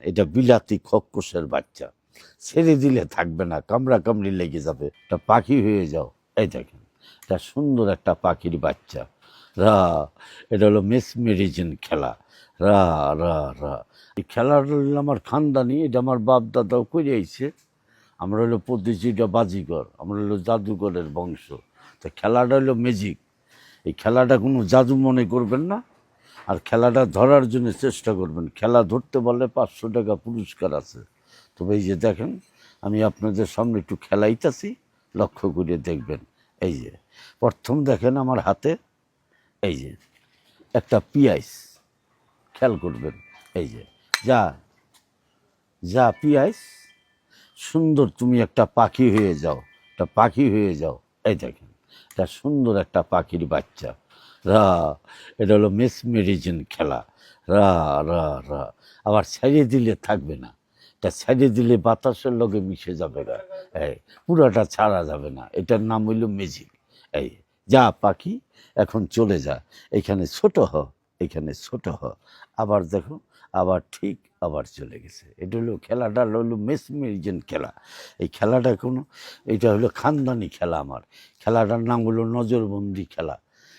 এটা বিলাতি খক্কসের বাচ্চা। ছেড়ে দিলে থাকবে না, কামড়া কামড়ি লেগে যাবে। এটা পাখি হয়ে যাও। এই দেখেন এটা সুন্দর একটা পাখির বাচ্চা। রা, এটা হলো মেসমেরিজিন খেলা। রা রা রা। এই হলো আমার খানদানি, এটা আমার বাপ দাদাও করে আইছে আমরা হলো প্রতিযোগিতা বাজিগর, আমরা হলো জাদুঘরের বংশ। তো খেলাটা হলো ম্যাজিক এই খেলাটা কোনো জাদু মনে করবেন না। আর খেলাটা ধরার জন্য চেষ্টা করবেন। খেলা ধরতে বললে পাঁচশো টাকা পুরস্কার আছে। তবে এই যে দেখেন, আমি আপনাদের সামনে একটু খেলাইতেছি, লক্ষ্য করে দেখবেন। এই যে, প্রথম দেখেন আমার হাতে, এই যে, একটা পিয়াইস খেয়াল করবেন, এই যে, যা যা পিয়াইস সুন্দর তুমি একটা পাখি হয়ে যাও, একটা পাখি হয়ে যাও। এই দেখেন এটা সুন্দর একটা পাখির বাচ্চা। রা, এটা হলো মেসমেরিজিন খেলা। রা রা রা। আবার ছাড়িয়ে দিলে থাকবে না। এটা ছাড়িয়ে দিলে বাতাসের লগে মিশে যাবে না। এই, পুরাটা ছাড়া যাবে না। এটার নাম হইল ম্যাজিক এই, যা পাখি, এখন চলে যা। এখানে ছোট হ, এখানে ছোট হ। আবার দেখো, আবার ঠিক আবার চলে গেছে। এটা হলো, খেলাটা হলো মেসমেরিজেন খেলা। এই খেলাটা কোনো, এটা হলো খানদানি খেলা আমার। খেলাটার নাম হলো নজরবন্দি খেলা।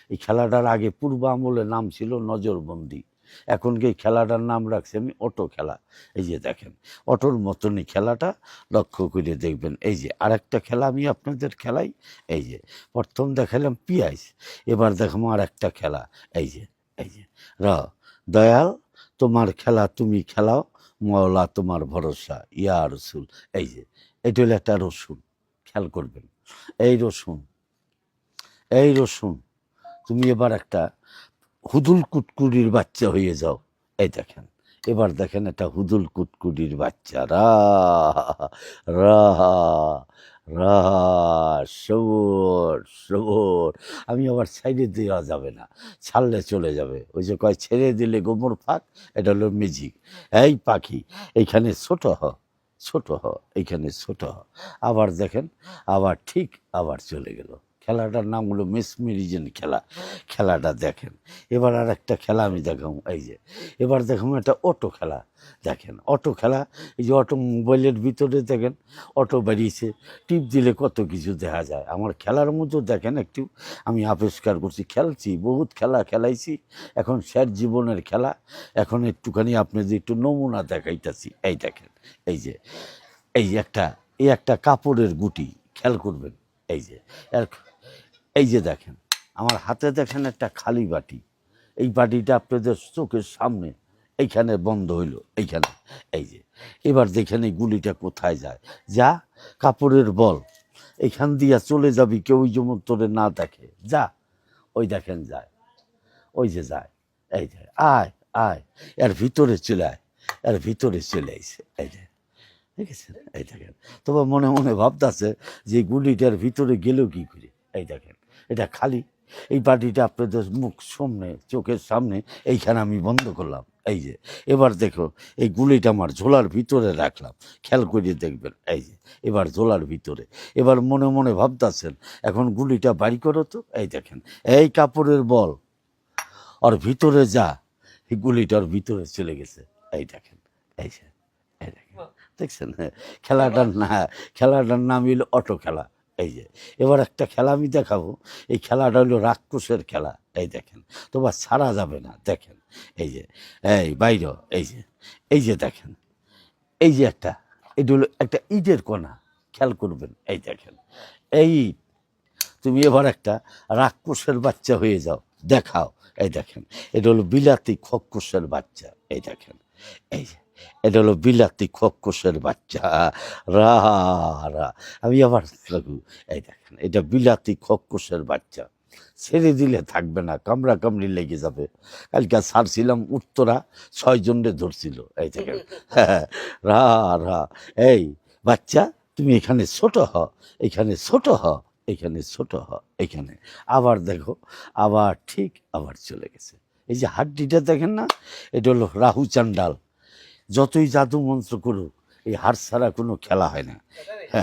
এই খেলাটার আগে পূর্ব আমলে নাম ছিল নজরবন্দি। এখন কি এই খেলাটার নাম রাখছি আমি অটো খেলা। এই যে দেখেন, অটোর মতনই খেলাটা লক্ষ্য করে দেখবেন। এই যে আরেকটা খেলা আমি আপনাদের খেলাই। এই যে প্রথম দেখালাম পিয়াইস এবার দেখাবো আর একটা খেলা। এই যে এই যে, র, দয়াল, তোমার খেলা তুমি খেলাও, মওলা তোমার ভরসা, ইয়া রসুল। এই যে, এটা হলো একটা রসুন, খেয়াল করবেন। এই রসুন এই রসুন। তুমি এবার একটা হুদুল কুটকুড়ির বাচ্চা হয়ে যাও। এই দেখেন, এবার দেখেন একটা হুদুল কুটকুড়ির বাচ্চা। রা রা রা সবর সবর আমি আবার সাইডে দেওয়া যাবে না, ছাড়লে চলে যাবে। ওই যে কয়, ছেড়ে দিলে গোমর ফাঁক, এটা হলো মিউজিক এই পাখি, এইখানে ছোট হ ছোট হ, এইখানে ছোট হ। আবার দেখেন, আবার ঠিক আবার চলে গেল। খেলাটার নাম হলো মেসমেরিজেন খেলা। খেলাটা দেখেন। এবার আর একটা খেলা আমি দেখাম এই যে। এবার দেখাবো একটা অটো খেলা। দেখেন অটো খেলা এই যে অটো মোবাইলের ভিতরে দেখেন অটো বেরিয়েছে। টিপ দিলে কত কিছু দেখা যায়। আমার খেলার মতো দেখেন একটু আমি আবিষ্কার করছি খেলছি বহুত খেলা খেলাইছি। এখন স্যার জীবনের খেলা। এখন একটুখানি আপনাদের একটু নমুনা দেখাইতেছি। এই দেখেন এই যে এই যে একটা এই একটা কাপড়ের গুটি খেয়াল করবেন এই যে। এর এই যে দেখেন, আমার হাতে দেখেন একটা খালি বাটি। এই বাটিটা আপনাদের চোখের সামনে এইখানে বন্ধ হইল, এইখানে। এই যে, এবার দেখেন এই গুলিটা কোথায় যায়। যা, কাপড়ের বল। এইখান দিয়া চলে যাবি, কেউ যেমন তোরে না দেখে। যা, ওই দেখেন যায়। ওই যে যায়। এই যে, আয় আয়। এর ভিতরে চলে আয়। এর ভিতরে চলে আইছে। এই যে ঠিক আছে এই দেখেন। তবে মনে মনে ভাবতেছে যে গুলিটার ভিতরে গেল কি করে? এই দেখেন। এটা খালি। এই বাটিটা আপনাদের মুখ সামনে, চোখের সামনে, এইখানে আমি বন্ধ করলাম। এই যে, এবার দেখো, এই গুলিটা আমার ঝোলার ভিতরে রাখলাম। খেয়াল করে দেখবেন, এই যে, এবার ঝোলার ভিতরে। এবার মনে মনে ভাবতেছেন, এখন গুলিটা বাড়ি করো তো? এই দেখেন, এই কাপড়ের বল। আর ভিতরে যা, এই গুলিটার ভিতরে চলে গেছে। এই দেখেন, এই যে দেখছেন? খেলাটার না, খেলাটার নাম হলো অটো খেলা। এই যে, এবার একটা খেলা আমি দেখাবো। এই খেলাটা হলো রাক্ষসের খেলা, এই দেখেন। তোমার ছাড়া যাবে না, দেখেন। এই যে, এই বাইর, এই যে এই যে দেখেন। এই যে একটা, এটা হলো একটা ইটের কণা, খেয়াল করবেন, এই দেখেন। এই, তুমি এবার একটা রাক্ষসের বাচ্চা হয়ে যাও, দেখাও, এই দেখেন। এটা হলো বিলাতি খক্কসের বাচ্চা, এই দেখেন। এই যে এটা হলো বিলাতি খক্কসের বাচ্চা। রা রা আমি আবার লাগু এই দেখেন, এটা বিলাতি খক্কসের বাচ্চা। ছেড়ে দিলে থাকবে না, কামড়া কামড়ি লেগে যাবে। কালকে ছাড়ছিলাম উত্তরা ছয়জনরে ধরছিল, এই দেখেন। রা রা এই বাচ্চা, তুমি এখানে ছোট হ, এখানে ছোট হ, এখানে ছোট হ, এখানে। আবার দেখো, আবার ঠিক আবার চলে গেছে। এই যে হাড্ডিটা দেখেন না, এটা হলো রাহু চান্ডাল। যতই জাদু মন্ত্র করুক এই হার ছাড়া কোনো খেলা হয় না। হ্যাঁ।